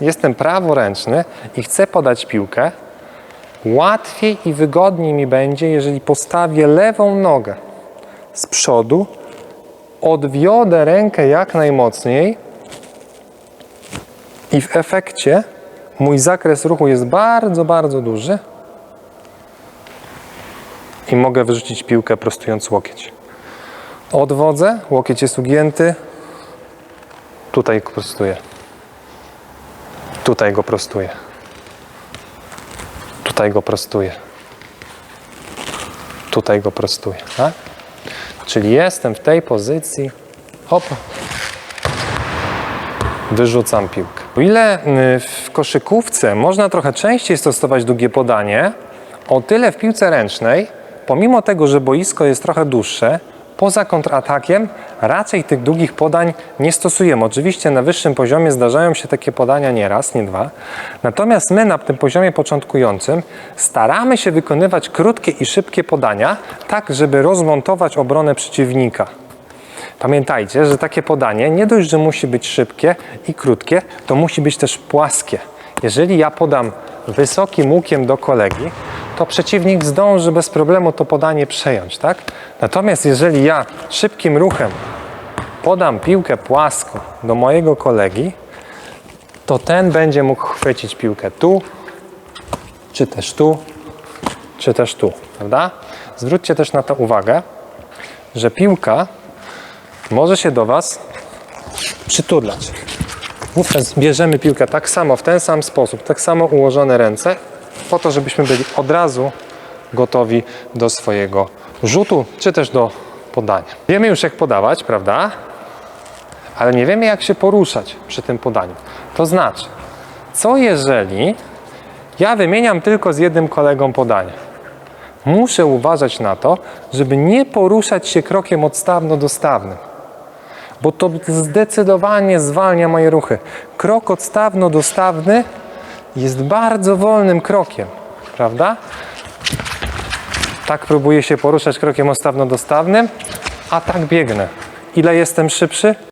jestem praworęczny i chcę podać piłkę, łatwiej i wygodniej mi będzie, jeżeli postawię lewą nogę z przodu, odwiodę rękę jak najmocniej i w efekcie mój zakres ruchu jest bardzo, bardzo duży i mogę wyrzucić piłkę prostując łokieć. Odwodzę, łokieć jest ugięty, tutaj prostuję. Tutaj go prostuję. Tutaj go prostuję. Tutaj go prostuję. Tak? Czyli jestem w tej pozycji. Hop. Wyrzucam piłkę. O ile y, w koszykówce można trochę częściej stosować długie podanie, o tyle w piłce ręcznej, pomimo tego, że boisko jest trochę dłuższe, poza kontratakiem raczej tych długich podań nie stosujemy. Oczywiście na wyższym poziomie zdarzają się takie podania nie raz, nie dwa. Natomiast my na tym poziomie początkującym staramy się wykonywać krótkie i szybkie podania, tak żeby rozmontować obronę przeciwnika. Pamiętajcie, że takie podanie nie dość, że musi być szybkie i krótkie, to musi być też płaskie. Jeżeli ja podam wysokim łukiem do kolegi, to przeciwnik zdąży bez problemu to podanie przejąć, tak? Natomiast jeżeli ja szybkim ruchem podam piłkę płasko do mojego kolegi, to ten będzie mógł chwycić piłkę tu, czy też tu, czy też tu, prawda? Zwróćcie też na to uwagę, że piłka może się do Was przytulać. Wówczas bierzemy piłkę tak samo, w ten sam sposób, tak samo ułożone ręce, po to, żebyśmy byli od razu gotowi do swojego rzutu, czy też do podania. Wiemy już jak podawać, prawda? Ale nie wiemy jak się poruszać przy tym podaniu. To znaczy, co jeżeli ja wymieniam tylko z jednym kolegą podanie? Muszę uważać na to, żeby nie poruszać się krokiem odstawno-dostawnym bo to zdecydowanie zwalnia moje ruchy. Krok odstawno-dostawny jest bardzo wolnym krokiem, prawda? Tak próbuję się poruszać krokiem odstawno-dostawnym, a tak biegnę. Ile jestem szybszy?